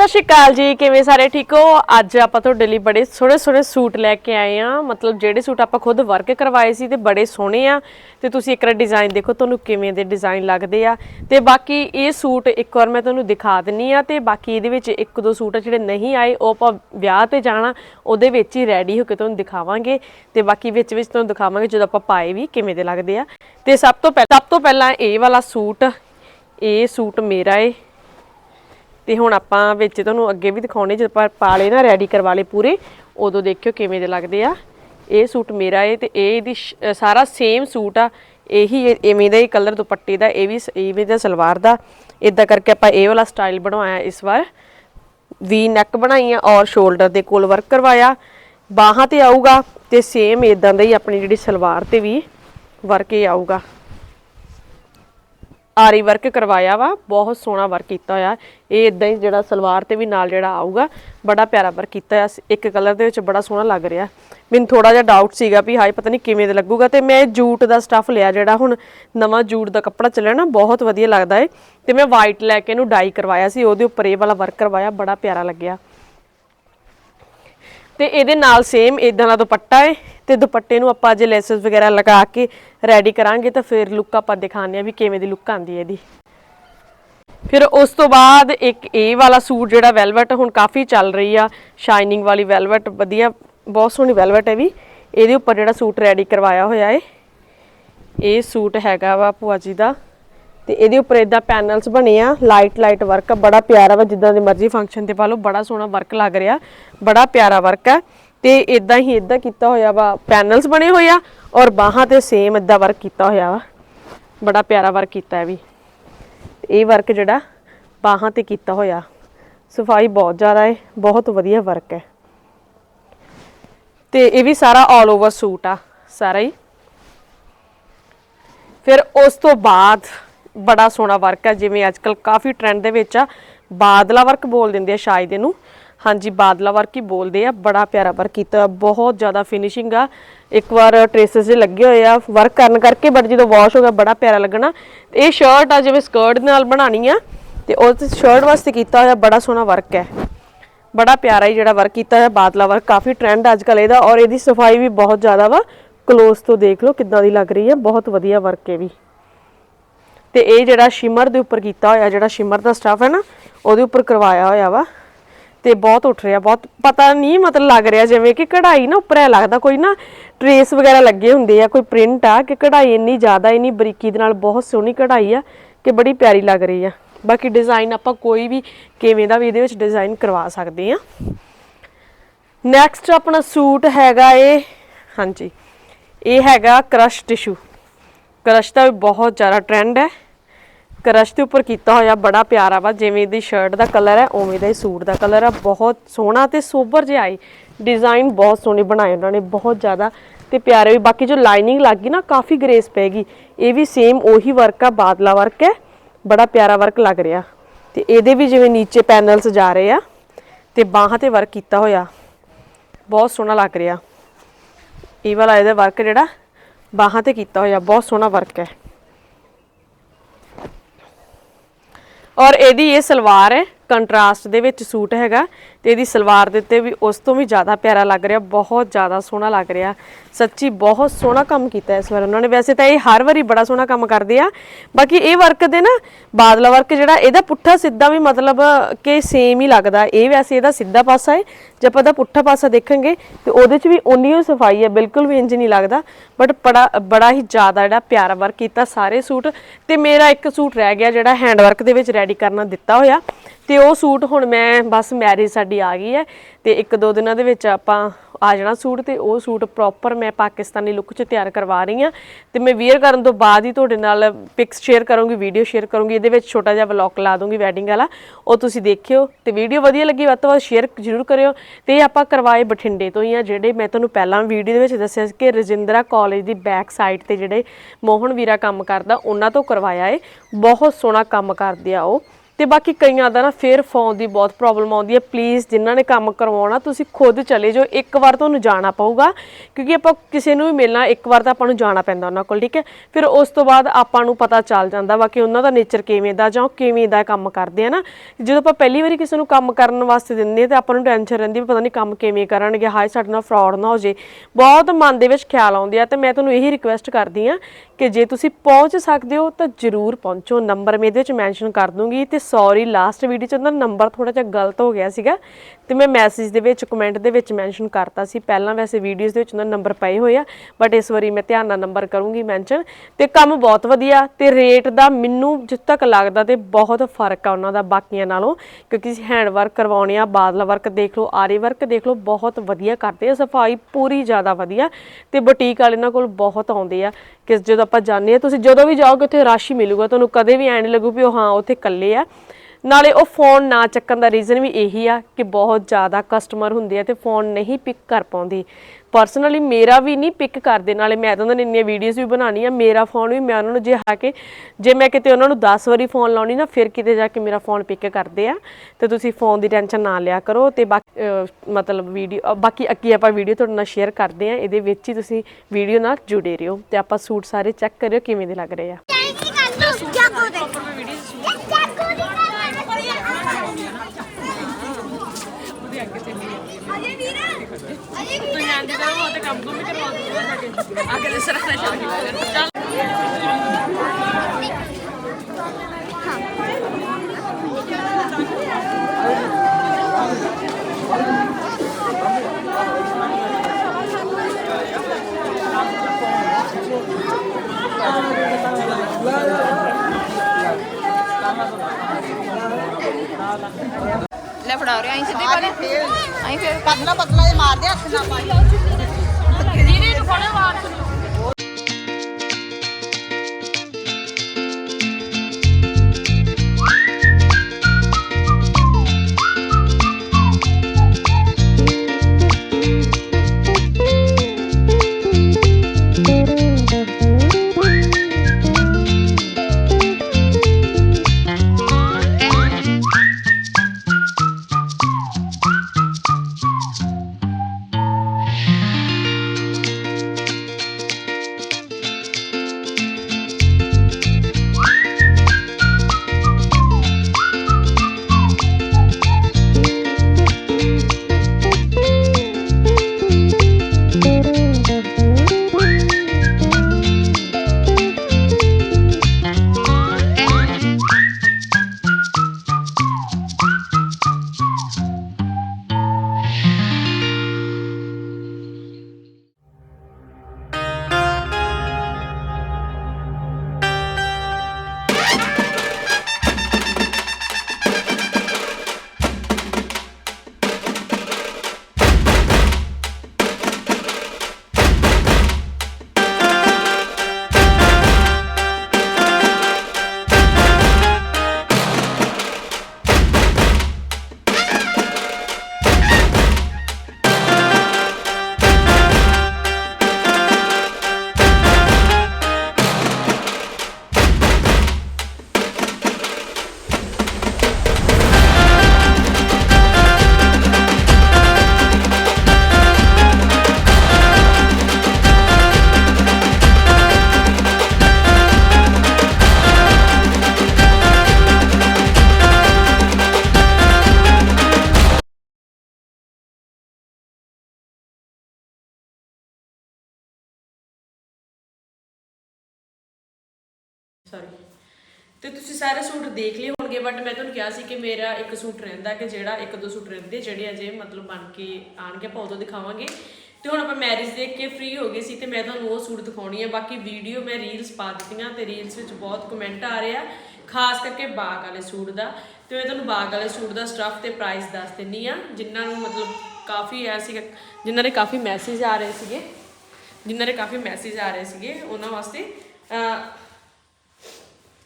ਸਤਿ ਸ਼੍ਰੀ ਅਕਾਲ ਜੀ, ਕਿਵੇਂ ਸਾਰੇ ਠੀਕ ਹੋ? ਅੱਜ ਆਪਾਂ ਤੁਹਾਡੇ ਲਈ ਬੜੇ ਸੋਹਣੇ ਸੋਹਣੇ ਸੂਟ ਲੈ ਕੇ ਆਏ ਆ ਮਤਲਬ ਜਿਹੜੇ ਸੂਟ ਆਪਾਂ ਖੁਦ ਵਰਕ ਕਰਵਾਏ ਸੀ ਤੇ ਬੜੇ ਸੋਹਣੇ ਆ। ਤੇ ਤੁਸੀਂ ਇੱਕ ਵਾਰ ਡਿਜ਼ਾਈਨ ਦੇਖੋ ਤੁਹਾਨੂੰ ਕਿਵੇਂ ਦੇ ਡਿਜ਼ਾਈਨ ਲੱਗਦੇ ਆ। ਤੇ ਬਾਕੀ ਇਹ ਸੂਟ ਇੱਕ ਵਾਰ ਮੈਂ ਤੁਹਾਨੂੰ ਦਿਖਾ ਦਿੰਨੀ ਆ ਤੇ ਬਾਕੀ ਇਹਦੇ ਵਿੱਚ ਇੱਕ ਦੋ ਸੂਟ ਆ ਜਿਹੜੇ ਨਹੀਂ ਆਏ, ਉਹ ਆਪਾਂ ਵਿਆਹ ਤੇ ਜਾਣਾ, ਉਹਦੇ ਵਿੱਚ ਹੀ ਰੈਡੀ ਹੋ ਕੇ ਤੁਹਾਨੂੰ ਦਿਖਾਵਾਂਗੇ। ਤੇ ਬਾਕੀ ਵਿੱਚ ਵਿੱਚ ਤੁਹਾਨੂੰ ਦਿਖਾਵਾਂਗੇ ਜਦੋਂ ਆਪਾਂ ਪਾਏ ਵੀ ਕਿਵੇਂ ਦੇ ਲੱਗਦੇ ਆ। ਤੇ ਸਭ ਤੋਂ ਪਹਿਲਾਂ ਸਭ ਤੋਂ ਪਹਿਲਾਂ ਇਹ ਵਾਲਾ ਸੂਟ, ਇਹ ਸੂਟ ਮੇਰਾ ਏ। ਤੇ ਹੁਣ ਆਪਾਂ ਵਿੱਚ ਤੁਹਾਨੂੰ ਅੱਗੇ ਵੀ ਦਿਖਾਉਣੇ, ਜਦ ਆਪਾਂ ਪਾ ਲਏ ਨਾ ਰੈਡੀ ਕਰਵਾ ਲਏ ਪੂਰੇ, ਉਦੋਂ ਦੇਖਿਓ ਕਿਵੇਂ ਦੇ ਲੱਗਦੇ ਆ। ਇਹ ਸੂਟ ਮੇਰਾ ਏ ਤੇ ਇਹ ਇਹਦੀ ਸ਼- ਸਾਰਾ ਸੇਮ ਸੂਟ ਆ। ਇਹੀ ਇਹ- ਇਵੇਂ ਦਾ ਹੀ ਕਲਰ ਦੁਪੱਟੇ ਦਾ, ਇਹ ਵੀ ਸ- ਇਵੇਂ ਦਾ ਸਲਵਾਰ ਦਾ। ਇਦਾਂ ਕਰਕੇ ਆਪਾਂ ਇਹ ਵਾਲਾ ਸਟਾਈਲ ਬਣਵਾਇਆ ਇਸ ਵਾਰ। ਵੀ ਨੈਕ ਬਣਾਈ ਆ ਔਰ ਸ਼ੋਲਡਰ ਦੇ ਕੋਲ ਵਰਕ ਕਰਵਾਇਆ। ਬਾਹਾਂ ਤੇ ਆਊਗਾ ਤੇ ਸੇਮ ਇਦਾਂ ਦਾ ਹੀ ਆਪਣੀ ਜਿਹੜੀ ਸਲਵਾਰ ਤੇ ਵੀ ਵਰਕ ਹੀ ਆਊਗਾ। ਆਰੀ ਵਰਕ ਕਰਵਾਇਆ ਵਾ, ਬਹੁਤ ਸੋਹਣਾ ਵਰਕ ਕੀਤਾ ਹੋਇਆ। ਇਹ ਇਦਾਂ ਹੀ ਜਿਹੜਾ ਸਲਵਾਰ ਤੇ ਵੀ ਨਾਲ ਜਿਹੜਾ ਆਊਗਾ, ਬੜਾ ਪਿਆਰਾ ਵਰਕ ਕੀਤਾ ਹੋਇਆ ਸੀ। ਇੱਕ ਕਲਰ ਦੇ ਵਿੱਚ ਬੜਾ ਸੋਹਣਾ ਲੱਗ ਰਿਹਾ। ਮੈਨੂੰ ਥੋੜਾ ਜਿਹਾ ਡਾਊਟ ਸੀਗਾ ਵੀ ਹਾਏ, ਪਤਾ ਨਹੀਂ ਕਿਵੇਂ ਦੇ ਲੱਗੂਗਾ। ਤੇ ਮੈਂ ਜੂਟ ਦਾ ਸਟੱਫ ਲਿਆ ਜਿਹੜਾ ਹੁਣ ਨਵਾਂ ਜੂਟ ਦਾ ਕੱਪੜਾ ਚੱਲਿਆ ਨਾ, ਬਹੁਤ ਵਧੀਆ ਲੱਗਦਾ ਏ। ਤੇ ਮੈਂ ਵਾਈਟ ਲੈ ਕੇ ਇਹਨੂੰ ਡਾਈ ਕਰਵਾਇਆ ਸੀ, ਉਹਦੇ ਉੱਪਰ ਇਹ ਵਾਲਾ ਵਰਕ ਕਰਵਾਇਆ, ਬੜਾ ਪਿਆਰਾ ਲੱਗਿਆ। ਤੇ ਇਹਦੇ ਨਾਲ ਸੇਮ ਇਦਾਂ ਦਾ ਦੁਪੱਟਾ ਹੈ ਤੇ ਦੁਪੱਟੇ ਨੂੰ ਆਪਾਂ ਜੇ ਲੈਸਸ ਵਗੈਰਾ ਲਗਾ ਕੇ ਰੈਡੀ ਕਰਾਂਗੇ ਤਾਂ ਫਿਰ ਲੁੱਕ ਆਪਾਂ ਦਿਖਾਉਂਦੇ ਆ ਵੀ ਕਿਵੇਂ ਦੀ ਲੁੱਕ ਆਂਦੀ ਹੈ ਇਹਦੀ। ਫਿਰ ਉਸ ਤੋਂ ਬਾਅਦ ਇੱਕ ਇਹ ਵਾਲਾ ਸੂਟ ਜਿਹੜਾ ਵੈਲਵਟ ਹੁਣ ਕਾਫੀ ਚੱਲ ਰਹੀ ਆ ਸ਼ਾਈਨਿੰਗ ਵਾਲੀ ਵੈਲਵਟ ਵਧੀਆ, ਬਹੁਤ ਸੋਹਣੀ ਵੈਲਵਟ ਹੈ ਵੀ। ਇਹਦੇ ਉੱਪਰ ਜਿਹੜਾ ਸੂਟ ਰੈਡੀ ਕਰਵਾਇਆ ਹੋਇਆ ਏ, ਇਹ ਸੂਟ ਹੈਗਾ ਵਾ ਭੂਆ ਜੀ ਦਾ। ਤੇ ਇਹਦੇ ਉੱਪਰ ਇਦਾਂ ਪੈਨਲਸ ਬਣੇ ਆ ਲਾਈਟ ਲਾਈਟ ਵਰਕ ਆ, ਬੜਾ ਪਿਆਰਾ ਵਾ, ਜਿੱਦਾਂ ਦੇ ਮਰਜ਼ੀ ਫੰਕਸ਼ਨ ਤੇ ਪਾ ਲਓ, ਬੜਾ ਸੋਹਣਾ ਵਰਕ ਲੱਗ ਰਿਹਾ, ਬੜਾ ਪਿਆਰਾ ਵਰਕ ਆ। ਤੇ ਇਦਾਂ ਹੀ ਇਦਾਂ ਕੀਤਾ ਹੋਇਆ ਵਾ ਪੈਨਲਸ ਬਣੇ ਹੋਏ ਆ, ਔਰ ਬਾਹਾਂ ਤੇ ਸੇਮ ਇਦਾਂ ਵਰਕ ਕੀਤਾ ਹੋਇਆ ਵਾ। ਬੜਾ ਪਿਆਰਾ ਵਰਕ ਕੀਤਾ ਹੈ ਵੀ। ਇਹ ਵਰਕ ਜਿਹੜਾ ਬਾਹਾਂ ਤੇ ਕੀਤਾ ਹੋਇਆ। ਸਫ਼ਾਈ ਬਹੁਤ ਜ਼ਿਆਦਾ ਹੈ ਬਹੁਤ ਵਧੀਆ ਵਰਕ ਹੈ। ਤੇ ਇਹ ਵੀ ਸਾਰਾ ਆਲ ਓਵਰ ਸੂਟ ਆ, ਸਾਰਾ ਹੀ। ਫਿਰ ਉਸ ਤੋਂ ਬਾਅਦ ਬੜਾ ਸੋਹਣਾ ਵਰਕ ਹੈ, ਜਿਵੇਂ ਅੱਜਕੱਲ ਕਾਫੀ ਟ੍ਰੈਂਡ ਦੇ ਵਿੱਚ ਆ। ਬਾਦਲਾ ਵਰਕ ਬੋਲ ਦਿੰਦੇ ਆ ਸ਼ਾਇਦ ਇਹਨੂੰ। ਹਾਂਜੀ, ਬਾਦਲਾ ਵਰਕ ਹੀ ਬੋਲਦੇ ਆ। ਬੜਾ ਪਿਆਰਾ ਵਰਕ ਕੀਤਾ ਬਹੁਤ ਜ਼ਿਆਦਾ ਫਿਨਿਸ਼ਿੰਗ ਆ। ਇੱਕ ਵਾਰ ਟ੍ਰੇਸਸ ਜੇ ਲੱਗੇ ਹੋਏ ਆ ਵਰਕ ਕਰਨ ਕਰਕੇ ਬਟ ਜਦੋਂ ਵਾਸ਼ ਹੋ ਗਿਆ, ਬੜਾ ਪਿਆਰਾ ਲੱਗਣਾ। ਇਹ ਸ਼ਰਟ ਆ, ਜਿਵੇਂ ਸਕਰਟ ਨਾਲ ਬਣਾਣੀ ਆ, ਤੇ ਉਹ ਸ਼ਰਟ ਵਾਸਤੇ ਕੀਤਾ ਹੋਇਆ, ਬੜਾ ਸੋਹਣਾ ਵਰਕ ਹੈ। ਬੜਾ ਪਿਆਰਾ ਹੀ ਜਿਹੜਾ ਵਰਕ ਕੀਤਾ ਹੋਇਆ, ਬਾਦਲਾ ਵਰਕ ਕਾਫੀ ਟ੍ਰੈਂਡ ਅੱਜ ਕੱਲ ਇਹਦਾ, ਔਰ ਇਹਦੀ ਸਫ਼ਾਈ ਵੀ ਬਹੁਤ ਜ਼ਿਆਦਾ ਵਾ। ਕਲੋਜ਼ ਤੋਂ ਦੇਖ ਲਓ ਕਿੱਦਾਂ ਦੀ ਲੱਗ ਰਹੀ ਹੈ ਬਹੁਤ ਵਧੀਆ ਵਰਕ ਹੈ ਵੀ। ਤੇ ਇਹ ਜਿਹੜਾ ਸ਼ਿਮਰ ਦੇ ਉੱਪਰ ਕੀਤਾ ਹੋਇਆ, ਜਿਹੜਾ ਸ਼ਿਮਰ ਦਾ ਸਟਫ ਹੈ ਨਾ, ਉਹਦੇ ਉੱਪਰ ਕਰਵਾਇਆ ਹੋਇਆ ਵਾ। ਤੇ ਬਹੁਤ ਉੱਠ ਰਿਹਾ, ਬਹੁਤ ਪਤਾ ਨਹੀਂ ਮਤਲਬ ਲੱਗ ਰਿਹਾ ਜਿਵੇਂ ਕਿ ਕਢਾਈ ਨਾ ਉੱਪਰ ਐ ਲੱਗਦਾ, ਕੋਈ ਨਾ ਟਰੇਸ ਵਗੈਰਾ ਲੱਗੇ ਹੁੰਦੇ ਆ, ਕੋਈ ਪ੍ਰਿੰਟ ਆ ਕਿ ਕਢਾਈ ਇੰਨੀ ਜ਼ਿਆਦਾ, ਇੰਨੀ ਬਰੀਕੀ ਦੇ ਨਾਲ ਬਹੁਤ ਸੋਹਣੀ ਕਢਾਈ ਆ ਕਿ ਬੜੀ ਪਿਆਰੀ ਲੱਗ ਰਹੀ ਆ। ਬਾਕੀ ਡਿਜ਼ਾਈਨ ਆਪਾਂ ਕੋਈ ਵੀ ਕਿਵੇਂ ਦਾ ਵੀ ਇਹਦੇ ਵਿੱਚ ਡਿਜ਼ਾਈਨ ਕਰਵਾ ਸਕਦੇ ਆ। ਨੈਕਸਟ ਆਪਣਾ ਸੂਟ ਹੈਗਾ ਇਹ, ਹਾਂਜੀ, ਇਹ ਹੈਗਾ ਕ੍ਰਸ਼ ਟਿਸ਼ੂ ਕਰਸ਼ ਦਾ ਵੀ ਬਹੁਤ ਜ਼ਿਆਦਾ ਟ੍ਰੈਂਡ ਹੈ। ਕਰਸ਼ ਦੇ ਉੱਪਰ ਕੀਤਾ ਹੋਇਆ ਬੜਾ ਪਿਆਰਾ ਵਾ, ਜਿਵੇਂ ਇਹਦੀ ਸ਼ਰਟ ਦਾ ਕਲਰ ਹੈ, ਉਵੇਂ ਦਾ ਹੀ ਸੂਟ ਦਾ ਕਲਰ ਆ। ਬਹੁਤ ਸੋਹਣਾ ਤੇ ਸੋਬਰ ਜਿਹਾ ਆਈ ਡਿਜ਼ਾਈਨ ਬਹੁਤ ਸੋਹਣੇ ਬਣਾਏ ਉਹਨਾਂ ਨੇ, ਬਹੁਤ ਜ਼ਿਆਦਾ ਤੇ ਪਿਆਰੇ ਵੀ। ਬਾਕੀ ਜੋ ਲਾਈਨਿੰਗ ਲੱਗੀ ਨਾ, ਕਾਫੀ ਗ੍ਰੇਸ ਪੈਗੀ ਇਹ ਵੀ ਸੇਮ ਉਹੀ ਵਰਕ ਆ, ਬਾਦਲਾ ਵਰਕ ਹੈ, ਬੜਾ ਪਿਆਰਾ ਵਰਕ ਲੱਗ ਰਿਹਾ। ਤੇ ਇਹਦੇ ਵੀ ਜਿਵੇਂ ਨੀਚੇ ਪੈਨਲਸ ਜਾ ਰਹੇ ਆ ਤੇ ਬਾਹਾਂ ਤੇ ਵਰਕ ਕੀਤਾ ਹੋਇਆ। ਬਹੁਤ ਸੋਹਣਾ ਲੱਗ ਰਿਹਾ। ਇਹ ਵਾਲਾ ਇਹਦਾ ਵਰਕ ਜਿਹੜਾ ਬਾਹਾਂ ਤੇ ਕੀਤਾ ਹੋਇਆ, ਬਹੁਤ ਸੋਹਣਾ ਵਰਕ ਹੈ। ਔਰ ਇਹਦੀ ਇਹ ਸਲਵਾਰ ਹੈ ਕੰਟਰਾਸਟ ਦੇ ਵਿੱਚ ਸੂਟ ਹੈਗਾ। ਤੇ ਇਹਦੀ ਸਲਵਾਰ ਦੇ ਉੱਤੇ ਵੀ ਉਸ ਤੋਂ ਵੀ ਜ਼ਿਆਦਾ ਪਿਆਰਾ ਲੱਗ ਰਿਹਾ, ਬਹੁਤ ਜ਼ਿਆਦਾ ਸੋਹਣਾ ਲੱਗ ਰਿਹਾ। ਸੱਚੀ ਬਹੁਤ ਸੋਹਣਾ ਕੰਮ ਕੀਤਾ ਇਸ ਵਾਰ ਉਹਨਾਂ ਨੇ। ਵੈਸੇ ਤਾਂ ਇਹ ਹਰ ਵਾਰੀ ਬੜਾ ਸੋਹਣਾ ਕੰਮ ਕਰਦੇ ਆ। ਬਾਕੀ ਇਹ ਵਰਕ ਦੇ ਨਾ ਬਾਦਲਾ ਵਰਕ ਜਿਹੜਾ, ਇਹਦਾ ਪੁੱਠਾ ਸਿੱਧਾ ਵੀ ਮਤਲਬ ਕਿ ਸੇਮ ਹੀ ਲੱਗਦਾ। ਇਹ ਵੈਸੇ ਇਹਦਾ ਸਿੱਧਾ ਪਾਸਾ ਹੈ ਜੇ ਆਪਾਂ ਦਾ ਪੁੱਠਾ ਪਾਸਾ ਦੇਖਾਂਗੇ, ਤੇ ਉਹਦੇ 'ਚ ਵੀ ਉਨੀ ਹੀ ਸਫ਼ਾਈ ਹੈ ਬਿਲਕੁਲ ਵੀ ਇੰਜ ਨਹੀਂ ਲੱਗਦਾ। ਬਟ ਬੜਾ ਬੜਾ ਹੀ ਜ਼ਿਆਦਾ ਜਿਹੜਾ ਪਿਆਰਾ ਵਰਕ ਕੀਤਾ ਸਾਰੇ ਸੂਟ। ਤੇ ਮੇਰਾ ਇੱਕ ਸੂਟ ਰਹਿ ਗਿਆ ਜਿਹੜਾ ਹੈਂਡ ਵਰਕ ਦੇ ਵਿੱਚ ਰੈਡੀ ਕਰਨਾ ਦਿੱਤਾ ਹੋਇਆ। ਤੇ ਉਹ ਸੂਟ ਹੁਣ ਮੈਂ ਬਸ ਮੈਰਿਜ ਸਾਡੇ ਆ ਗਈ ਹੈ ਤੇ ਇੱਕ ਦੋ ਦਿਨਾਂ ਦੇ ਵਿੱਚ ਆਪਾਂ ਆ ਜਾਣਾ ਸੂਟ ਤੇ ਉਹ ਸੂਟ ਪ੍ਰੋਪਰ ਮੈਂ ਪਾਕਿਸਤਾਨੀ ਲੁੱਕ 'ਚ ਤਿਆਰ ਕਰਵਾ ਰਹੀ ਹਾਂ ਤੇ ਮੈਂ ਵੀਅਰ ਕਰਨ ਤੋਂ ਬਾਅਦ ਹੀ ਤੁਹਾਡੇ ਨਾਲ ਪਿਕਸ ਸ਼ੇਅਰ ਕਰੂੰਗੀ ਵੀਡੀਓ ਸ਼ੇਅਰ ਕਰੂੰਗੀ, ਇਹਦੇ ਵਿੱਚ ਛੋਟਾ ਜਿਹਾ ਵਲੌਗ ਲਾ ਦੂੰਗੀ ਵੈਡਿੰਗ ਵਾਲਾ, ਉਹ ਤੁਸੀਂ ਦੇਖਿਓ ਤੇ ਵੀਡੀਓ ਵਧੀਆ ਲੱਗੀ ਵੱਧ ਤੋਂ ਵੱਧ ਸ਼ੇਅਰ ਜ਼ਰੂਰ ਕਰਿਓ ਤੇ ਇਹ ਆਪਾਂ ਕਰਵਾਏ ਬਠਿੰਡੇ ਤੋਂ ਹੀ ਆ, ਜਿਹੜੇ ਮੈਂ ਤੁਹਾਨੂੰ ਪਹਿਲਾਂ ਵੀਡੀਓ ਦੇ ਵਿੱਚ ਦੱਸਿਆ ਸੀ ਕਿ ਰਜਿੰਦਰਾ ਕਾਲਜ ਦੀ ਬੈਕ ਸਾਈਡ ਤੇ ਜਿਹੜੇ ਮੋਹਨ ਵੀਰਾ ਕੰਮ ਕਰਦਾ, ਉਹਨਾਂ ਤੋਂ ਕਰਵਾਇਆ ਏ। ਬਹੁਤ ਸੋਹਣਾ ਕੰਮ ਕਰਦੇ ਆ ਉਹ। ਤੇ ਬਾਕੀ ਕਈਆਂ ਦਾ ਨਾ ਫੇਰ ਫੋਨ ਦੀ ਬਹੁਤ ਪ੍ਰੋਬਲਮ ਆਉਂਦੀ ਹੈ। ਪਲੀਜ਼ ਜਿਨ੍ਹਾਂ ਨੇ ਕੰਮ ਕਰਵਾਉਣਾ, ਤੁਸੀਂ ਖੁਦ ਚਲੇ ਜਾਓ। ਇੱਕ ਵਾਰ ਤੁਹਾਨੂੰ ਜਾਣਾ ਪਊਗਾ, ਕਿਉਂਕਿ ਆਪਾਂ ਕਿਸੇ ਨੂੰ ਵੀ ਮਿਲਣਾ, ਇੱਕ ਵਾਰ ਤਾਂ ਆਪਾਂ ਨੂੰ ਜਾਣਾ ਪੈਂਦਾ ਉਹਨਾਂ ਕੋਲ, ਠੀਕ ਹੈ? ਫਿਰ ਉਸ ਤੋਂ ਬਾਅਦ ਆਪਾਂ ਨੂੰ ਪਤਾ ਚੱਲ ਜਾਂਦਾ ਬਾਕੀ ਉਹਨਾਂ ਦਾ ਨੇਚਰ ਕਿਵੇਂ ਦਾ ਜਾਂ ਉਹ ਕਿਵੇਂ ਦਾ ਕੰਮ ਕਰਦੇ ਆ ਨਾ। ਜਦੋਂ ਆਪਾਂ ਪਹਿਲੀ ਵਾਰੀ ਕਿਸੇ ਨੂੰ ਕੰਮ ਕਰਨ ਵਾਸਤੇ ਦਿੰਦੇ ਆ, ਤੇ ਆਪਾਂ ਨੂੰ ਟੈਨਸ਼ਨ ਰਹਿੰਦੀ ਵੀ ਪਤਾ ਨਹੀਂ ਕੰਮ ਕਿਵੇਂ ਕਰਨਗੇ, ਹਾਏ, ਸਾਡੇ ਨਾਲ ਫਰਾਡ ਨਾ ਹੋ ਜੇ। ਬਹੁਤ ਮਨ ਦੇ ਵਿੱਚ ਖਿਆਲ ਆਉਂਦੇ ਆ, ਤੇ ਮੈਂ ਤੁਹਾਨੂੰ ਇਹੀ ਰਿਕੁਐਸਟ ਕਰਦੀ ਆ ਕਿ ਜੇ ਤੁਸੀਂ ਪਹੁੰਚ ਸਕਦੇ ਹੋ, ਤਾਂ ਜਰੂਰ ਪਹੁੰਚੋ। ਨੰਬਰ ਮੈਂ ਇਹਦੇ ਵਿੱਚ ਮੈਂਸ਼ਨ ਕਰ ਦੂੰਗੀ, ਤੇ ਸੌਰੀ ਲਾਸਟ ਵੀਡੀਓ 'ਚ ਉਹਦਾ ਨੰਬਰ ਥੋੜਾ ਜਿਹਾ ਗਲਤ ਹੋ ਗਿਆ ਸੀਗਾ ਤੇ ਮੈਂ ਮੈਸੇਜ ਦੇ ਵਿੱਚ ਕਮੈਂਟ ਦੇ ਵਿੱਚ ਮੈਂਸ਼ਨ ਕਰਤਾ ਸੀ। ਪਹਿਲਾਂ ਵੈਸੇ ਵੀਡੀਓਜ਼ ਦੇ ਵਿੱਚ ਉਹਨਾਂ ਨੰਬਰ ਪਏ ਹੋਏ ਆ ਬਟ ਇਸ ਵਾਰੀ ਮੈਂ ਧਿਆਨ ਨਾਲ ਨੰਬਰ ਕਰੂੰਗੀ ਮੈਂਸ਼ਨ ਤੇ ਕੰਮ ਬਹੁਤ ਵਧੀਆ, ਤੇ ਰੇਟ ਦਾ ਮੈਨੂੰ ਜਿੱਥੇ ਤੱਕ ਲੱਗਦਾ ਤੇ ਬਹੁਤ ਫ਼ਰਕ ਆ ਉਹਨਾਂ ਦਾ ਬਾਕੀਆਂ ਨਾਲੋਂ, ਕਿਉਂਕਿ ਹੈਂਡ ਵਰਕ ਕਰਵਾਉਣੇ ਆ, ਬਾਦਲਾ ਵਰਕ ਦੇਖ ਲਓ, ਆਰੀ ਵਰਕ ਦੇਖ ਲਓ, ਬਹੁਤ ਵਧੀਆ ਕਰਦੇ ਆ, ਸਫ਼ਾਈ ਪੂਰੀ ਜ਼ਿਆਦਾ ਵਧੀਆ, ਤੇ ਬੁਟੀਕ ਵਾਲੇ ਇਹਨਾਂ ਕੋਲ ਬਹੁਤ ਆਉਂਦੇ ਆ। ਕਿ ਜਦੋਂ ਆਪਾਂ ਜਾਂਦੇ ਆ ਤੁਸੀਂ ਜਦੋਂ ਵੀ ਜਾਓਗੇ, ਉੱਥੇ ਰਸ਼ ਹੀ ਮਿਲੂਗਾ, ਤੁਹਾਨੂੰ ਕਦੇ ਵੀ ਐਂ ਨਹੀਂ ਲੱਗੂ ਵੀ ਉਹ ਹਾਂ, ਉੱਥੇ ਇਕੱਲੇ ਆ। ਨਾਲੇ ਉਹ ਫੋਨ ਨਾ ਚੱਕਣ ਦਾ ਰੀਜ਼ਨ ਵੀ ਇਹੀ ਆ ਕਿ ਬਹੁਤ ਜ਼ਿਆਦਾ ਕਸਟਮਰ ਹੁੰਦੇ ਆ ਤੇ ਫੋਨ ਨਹੀਂ ਪਿਕ ਕਰ ਪਾਉਂਦੇ। ਪਰਸਨਲੀ ਮੇਰਾ ਵੀ ਨਹੀਂ ਪਿਕ ਕਰਦੇ, ਨਾਲੇ ਮੈਂ ਤਾਂ ਉਹਨਾਂ ਨੇ ਇੰਨੀਆਂ ਵੀਡੀਓਜ਼ ਵੀ ਬਣਾਉਣੀ ਆ ਮੇਰਾ ਫੋਨ ਵੀ ਮੈਂ ਉਹਨਾਂ ਨੂੰ ਜੇ ਆ ਕੇ, ਜੇ ਮੈਂ ਕਿਤੇ ਉਹਨਾਂ ਨੂੰ 10 ਵਾਰੀ ਫੋਨ ਲਾਉਣੀ ਨਾ, ਫਿਰ ਕਿਤੇ ਜਾ ਕੇ ਮੇਰਾ ਫੋਨ ਪਿਕ ਕਰਦੇ ਆ। ਤੇ ਤੁਸੀਂ ਫੋਨ ਦੀ ਟੈਨਸ਼ਨ ਨਾ ਲਿਆ ਕਰੋ ਤੇ ਬਾਕੀ ਮਤਲਬ ਵੀਡੀਓ ਬਾਕੀ ਅੱਗੇ ਆਪਾਂ ਵੀਡੀਓ ਤੁਹਾਡੇ ਨਾਲ ਸ਼ੇਅਰ ਕਰਦੇ ਆ, ਇਹਦੇ ਵਿੱਚ ਹੀ ਤੁਸੀਂ ਵੀਡੀਓ ਨਾਲ ਜੁੜੇ ਰਹੋ ਤੇ ਆਪਾਂ ਸੂਟ ਸਾਰੇ ਚੈੱਕ ਕਰਿਓ ਕਿਵੇਂ ਦੇ ਲੱਗ ਰਹੇ ਆ ਜਾਗੋ ਦੇ ਜਾਗੋ ਦੇ ਅਜੇ ਵੀਰ ਅਜੇ ਵੀਰ ਤੁਸੀਂ ਆਂਦੇ ਤਾਂ ਉਹ ਤੇ ਕੰਮ ਵੀ ਕਰਵਾ ਦੂੰਗਾ ਜਾ ਕੇ ਆ ਕੇ ਸਰਾ ਚੱਲ ਲੈ ਫੜਾ ਰਿਹਾ ਅਸੀਂ ਸਿੱਧੀ ਪਾਣੀ ਅਸੀਂ ਫਿਰ ਪਤਲਾ ਪਤਲਾ ਜਿਹਾ ਮਾਰਦੇ ਹੱਥ ਨਾਲ। ਪਾਣੀ ਜਿਹਨੇ ਨੂੰ ਫੜਾ ਵਾਰ ਤੇ ਤੁਸੀਂ ਸਾਰੇ ਸੂਟ ਦੇਖ ਲਏ ਹੋਣਗੇ ਬਟ ਮੈਂ ਤੁਹਾਨੂੰ ਕਿਹਾ ਸੀ ਕਿ ਮੇਰਾ ਇੱਕ ਸੂਟ ਰਹਿੰਦਾ ਕਿ ਜਿਹੜਾ ਇੱਕ ਦੋ ਸੂਟ ਰਹਿੰਦੇ, ਜਿਹੜੇ ਅਜੇ ਮਤਲਬ ਬਣ ਕੇ ਆਣਗੇ, ਆਪਾਂ ਉਦੋਂ ਦਿਖਾਵਾਂਗੇ। ਤੇ ਹੁਣ ਆਪਾਂ ਮੈਰਿਜ ਦੇਖ ਕੇ ਫ੍ਰੀ ਹੋ ਗਏ ਸੀ ਤੇ ਮੈਂ ਤੁਹਾਨੂੰ ਉਹ ਸੂਟ ਦਿਖਾਉਣੀ ਹੈ ਬਾਕੀ ਵੀਡੀਓ ਮੈਂ ਰੀਲਸ ਪਾ ਦਿੱਤੀਆਂ ਤੇ ਰੀਲਸ ਵਿੱਚ ਬਹੁਤ ਕਮੈਂਟ ਆ ਰਹੇ ਆ ਖਾਸ ਕਰਕੇ ਬਾਗ ਵਾਲੇ ਸੂਟ ਦਾ। ਤੇ ਮੈਂ ਤੁਹਾਨੂੰ ਬਾਗ ਵਾਲੇ ਸੂਟ ਦਾ ਸਟਫ ਤੇ ਪ੍ਰਾਈਸ ਦੱਸ ਦਿੰਨੀ ਆ, ਜਿਨ੍ਹਾਂ ਨੂੰ ਮਤਲਬ ਕਾਫੀ ਐ ਸੀਗਾ, ਜਿਨ੍ਹਾਂ ਦੇ ਕਾਫੀ ਮੈਸੇਜ ਆ ਰਹੇ ਸੀਗੇ, ਜਿਨ੍ਹਾਂ ਦੇ ਕਾਫੀ ਮੈਸੇਜ ਆ ਰਹੇ ਸੀਗੇ, ਉਹਨਾਂ ਵਾਸਤੇ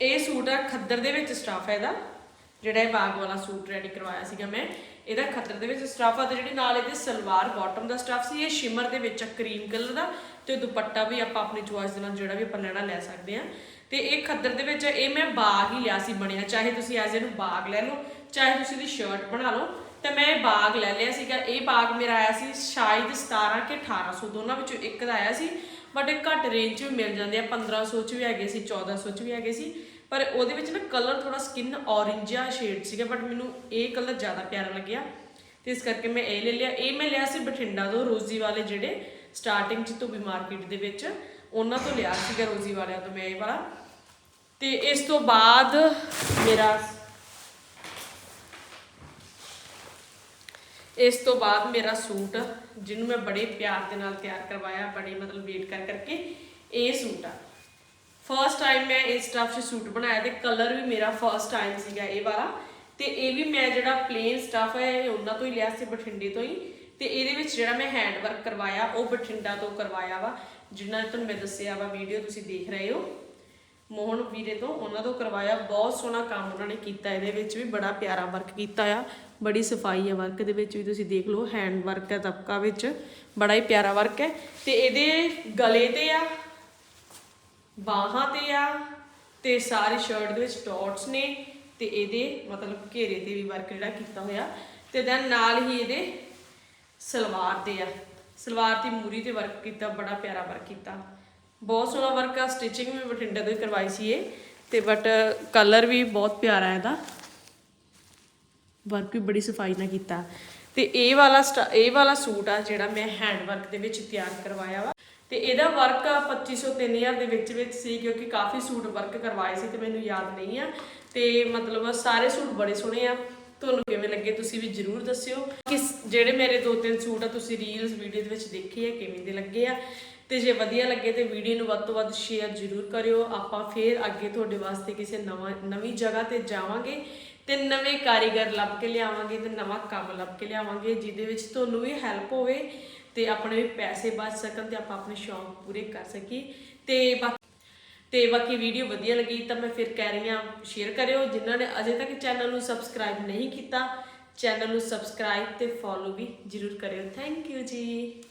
ਇਹ ਸੂਟ ਆ ਖੱਦਰ ਦੇ ਵਿੱਚ ਸਟਾਫ ਹੈ ਇਹਦਾ, ਜਿਹੜਾ ਇਹ ਬਾਗ ਵਾਲਾ ਸੂਟ ਰੈਡੀ ਕਰਵਾਇਆ ਸੀਗਾ ਮੈਂ। ਇਹਦਾ ਖੱਦਰ ਦੇ ਵਿੱਚ ਸਟਾਫ ਆ ਤੇ ਜਿਹੜੀ ਨਾਲ ਇਹਦੇ ਸਲਵਾਰ ਬਾਟਮ ਦਾ ਸਟਾਫ ਸੀ, ਇਹ ਸ਼ਿਮਰ ਦੇ ਵਿੱਚ ਆ ਕਰੀਮ ਕਲਰ ਦਾ ਤੇ ਦੁਪੱਟਾ ਵੀ ਆਪਾਂ ਆਪਣੀ ਚੁਆਇਸ ਦੇ ਨਾਲ ਜਿਹੜਾ ਵੀ ਆਪਾਂ ਲੈਣਾ ਲੈ ਸਕਦੇ ਆ। ਤੇ ਇਹ ਖੱਦਰ ਦੇ ਵਿੱਚ ਇਹ ਮੈਂ ਬਾਗ ਹੀ ਲਿਆ ਸੀ ਬਣਿਆ, ਚਾਹੇ ਤੁਸੀਂ ਐਜ਼ ਇਹਨੂੰ ਬਾਗ ਲੈ ਲਓ, ਚਾਹੇ ਤੁਸੀਂ ਇਹਦੀ ਸ਼ਰਟ ਬਣਾ ਲਓ। ਤੇ ਮੈਂ ਇਹ ਬਾਗ ਲੈ ਲਿਆ ਸੀਗਾ। ਇਹ ਬਾਗ ਮੇਰਾ ਆਇਆ ਸੀ ਸ਼ਾਇਦ 17 ਕਿ 1800 ਦੋਨਾਂ ਵਿੱਚੋਂ ਇੱਕ ਦਾ ਆਇਆ ਸੀ। ਬਟ ਇਹ ਘੱਟ ਰੇਂਜ 'ਚ ਵੀ ਮਿਲ ਜਾਂਦੇ ਆ 1500 'ਚ ਵੀ ਹੈਗੇ ਸੀ 1400 'ਚ ਵੀ ਹੈਗੇ ਸੀ। ਪਰ ਉਹਦੇ ਵਿੱਚ ਨਾ ਕਲਰ ਥੋੜਾ ਸਕਿਨ ਔਰੇਂਜ ਜਿਹਾ ਸ਼ੇਡ ਸੀਗਾ ਬਟ ਮੈਨੂੰ ਇਹ ਕਲਰ ਜ਼ਿਆਦਾ ਪਿਆਰਾ ਲੱਗਿਆ। ਤੇ ਇਸ ਕਰਕੇ ਮੈਂ ਇਹ ਲੈ ਲਿਆ। ਇਹ ਮੈਂ ਲਿਆ ਸੀ ਬਠਿੰਡਾ ਤੋਂ ਰੋਜ਼ੀ ਵਾਲੇ ਜਿਹੜੇ ਸਟਾਰਟਿੰਗ 'ਚ ਧੋਬੀ ਮਾਰਕੀਟ ਦੇ ਵਿੱਚ, ਉਹਨਾਂ ਤੋਂ ਲਿਆ ਸੀਗਾ ਰੋਜ਼ੀ ਵਾਲਿਆਂ ਤੋਂ ਮੈਂ ਇਹ ਵਾਲਾ। ਤੇ ਇਸ ਤੋਂ ਬਾਅਦ ਮੇਰਾ ਇਸ ਤੋਂ ਬਾਅਦ ਮੇਰਾ ਸੂਟ, ਜਿਹਨੂੰ ਮੈਂ ਬੜੇ ਪਿਆਰ ਦੇ ਨਾਲ ਤਿਆਰ ਕਰਵਾਇਆ, ਬੜੇ ਮਤਲਬ ਵੇਟ ਕਰ ਕਰਕੇ, ਇਹ ਸੂਟ ਆ। ਫਰਸਟ ਟਾਈਮ ਮੈਂ ਇਸ ਸਟਫ 'ਚ ਸੂਟ ਬਣਾਇਆ ਤੇ ਕਲਰ ਵੀ ਮੇਰਾ ਫਰਸਟ ਟਾਈਮ ਸੀਗਾ ਇਹ ਵਾਲਾ। ਤੇ ਇਹ ਵੀ ਮੈਂ ਜਿਹੜਾ ਪਲੇਨ ਸਟਫ ਹੈ, ਇਹ ਉਹਨਾਂ ਤੋਂ ਹੀ ਲਿਆ ਸੀ, ਬਠਿੰਡੇ ਤੋਂ ਹੀ। ਤੇ ਇਹਦੇ ਵਿੱਚ ਜਿਹੜਾ ਮੈਂ ਹੈਂਡ ਵਰਕ ਕਰਵਾਇਆ, ਉਹ ਬਠਿੰਡਾ ਤੋਂ ਕਰਵਾਇਆ ਵਾ। ਜਿਨ੍ਹਾਂ ਤੁਹਾਨੂੰ ਮੈਂ ਦੱਸਿਆ ਵਾ ਵੀਡੀਓ ਤੁਸੀਂ ਦੇਖ ਰਹੇ ਹੋ। ਮੋਹਨ ਵੀਰੇ ਤੋਂ ਉਹਨਾਂ ਤੋਂ ਕਰਵਾਇਆ। ਬਹੁਤ ਸੋਹਣਾ ਕੰਮ ਉਹਨਾਂ ਨੇ ਕੀਤਾ, ਇਹਦੇ ਵਿੱਚ ਵੀ ਬੜਾ ਪਿਆਰਾ ਵਰਕ ਕੀਤਾ ਆ। ਬੜੀ ਸਫ਼ਾਈ ਆ ਵਰਕ ਦੇ ਵਿੱਚ ਵੀ ਤੁਸੀਂ ਦੇਖ ਲਓ ਹੈਂਡ ਵਰਕ ਹੈ ਤਬਕਾ ਵਿੱਚ। ਬੜਾ ਹੀ ਪਿਆਰਾ ਵਰਕ ਹੈ। ਤੇ ਇਹਦੇ ਗਲੇ ਤੇ ਆ, ਬਾਹਾਂ ਤੇ ਆ, ਤੇ ਸਾਰੀ ਸ਼ਰਟ ਦੇ ਵਿੱਚ ਡਾਟਸ ਨੇ। ਤੇ ਇਹਦੇ ਮਤਲਬ ਘੇਰੇ ਤੇ ਵੀ ਵਰਕ ਜਿਹੜਾ ਕੀਤਾ ਹੋਇਆ। ਤੇ ਦੈਨ ਨਾਲ ਹੀ ਇਹਦੇ ਸਲਵਾਰ ਤੇ ਆ। ਸਲਵਾਰ ਦੀ ਮੂਰੀ ਤੇ ਵਰਕ ਕੀਤਾ, ਬੜਾ ਪਿਆਰਾ ਵਰਕ ਕੀਤਾ। ਬਹੁਤ ਸੋਹਣਾ ਵਰਕ ਆ ਸਟਿਚਿੰਗ ਵੀ ਬਠਿੰਡੇ ਤੋਂ ਹੀ ਕਰਵਾਈ ਸੀ ਇਹ, ਤੇ ਬਟ ਕਲਰ ਵੀ ਬਹੁਤ ਪਿਆਰਾ ਹੈ ਇਹਦਾ। ਵਰਕ ਵੀ ਬੜੀ ਸਫ਼ਾਈ ਨਾਲ ਕੀਤਾ। ਤੇ ਇਹ ਵਾਲਾ ਇਹ ਵਾਲਾ ਸੂਟ ਆ ਜਿਹੜਾ ਮੈਂ ਹੈਂਡ ਵਰਕ ਦੇ ਵਿੱਚ ਤਿਆਰ ਕਰਵਾਇਆ ਵਾ। ਤੇ ਇਹਦਾ ਵਰਕ 2500 3000 ਦੇ ਵਿੱਚ ਵਿੱਚ ਸੀ, ਕਿਉਂਕਿ ਕਾਫੀ ਸੂਟ ਵਰਕ ਕਰਵਾਏ ਸੀ ਤੇ ਮੈਨੂੰ ਯਾਦ ਨਹੀਂ ਆ। ਤੇ ਮਤਲਬ ਸਾਰੇ ਸੂਟ ਬੜੇ ਸੋਹਣੇ ਆ। ਤੁਹਾਨੂੰ ਕਿਵੇਂ ਲੱਗੇ ਤੁਸੀਂ ਵੀ ਜਰੂਰ ਦੱਸਿਓ। ਕਿਸ, ਜਿਹੜੇ ਮੇਰੇ ਦੋ ਤਿੰਨ ਸੂਟ ਆ, ਤੁਸੀਂ ਰੀਲਸ ਵੀਡੀਓ ਦੇ ਵਿੱਚ ਦੇਖੇ ਆ, ਕਿਵੇਂ ਦੇ ਲੱਗੇ ਆ। ਤੇ ਜੇ ਵਧੀਆ ਲੱਗੇ ਤੇ ਵੀਡੀਓ ਨੂੰ ਵੱਧ ਤੋਂ ਵੱਧ ਸ਼ੇਅਰ ਜਰੂਰ ਕਰਿਓ। ਆਪਾਂ ਫੇਰ ਅੱਗੇ ਤੁਹਾਡੇ ਵਾਸਤੇ ਕਿਸੇ ਨਵਾਂ, ਨਵੀਂ ਜਗ੍ਹਾ ਤੇ ਜਾਵਾਂਗੇ ਤੇ ਨਵੇਂ ਕਾਰੀਗਰ ਲੱਭ ਕੇ ਲਿਆਵਾਂਗੇ ਤੇ ਨਵਾਂ ਕੰਮ ਲੱਭ ਕੇ ਲਿਆਵਾਂਗੇ, ਜਿਹਦੇ ਵਿੱਚ ਤੁਹਾਨੂੰ ਵੀ ਹੈਲਪ ਹੋਵੇ ਤੇ ਆਪਣੇ ਵੀ ਪੈਸੇ ਬਚ ਸਕਣ ਤੇ ਆਪਾਂ ਆਪਣੇ ਸ਼ੌਂਕ ਪੂਰੇ ਕਰ ਸਕੀਏ। ਤੇ ਬਾਕੀ ਤੇ ਬਾਕੀ ਵੀਡੀਓ ਵਧੀਆ ਲੱਗੀ ਤਾਂ ਮੈਂ ਫਿਰ ਕਹਿ ਰਹੀ ਹਾਂ ਸ਼ੇਅਰ ਕਰਿਓ। ਜਿਨ੍ਹਾਂ ਨੇ ਅਜੇ ਤੱਕ ਚੈਨਲ ਨੂੰ ਸਬਸਕ੍ਰਾਈਬ ਨਹੀਂ ਕੀਤਾ ਚੈਨਲ ਨੂੰ ਸਬਸਕ੍ਰਾਈਬ ਤੇ ਫੋਲੋ ਵੀ ਜਰੂਰ ਕਰਿਓ। ਥੈਂਕ ਯੂ ਜੀ।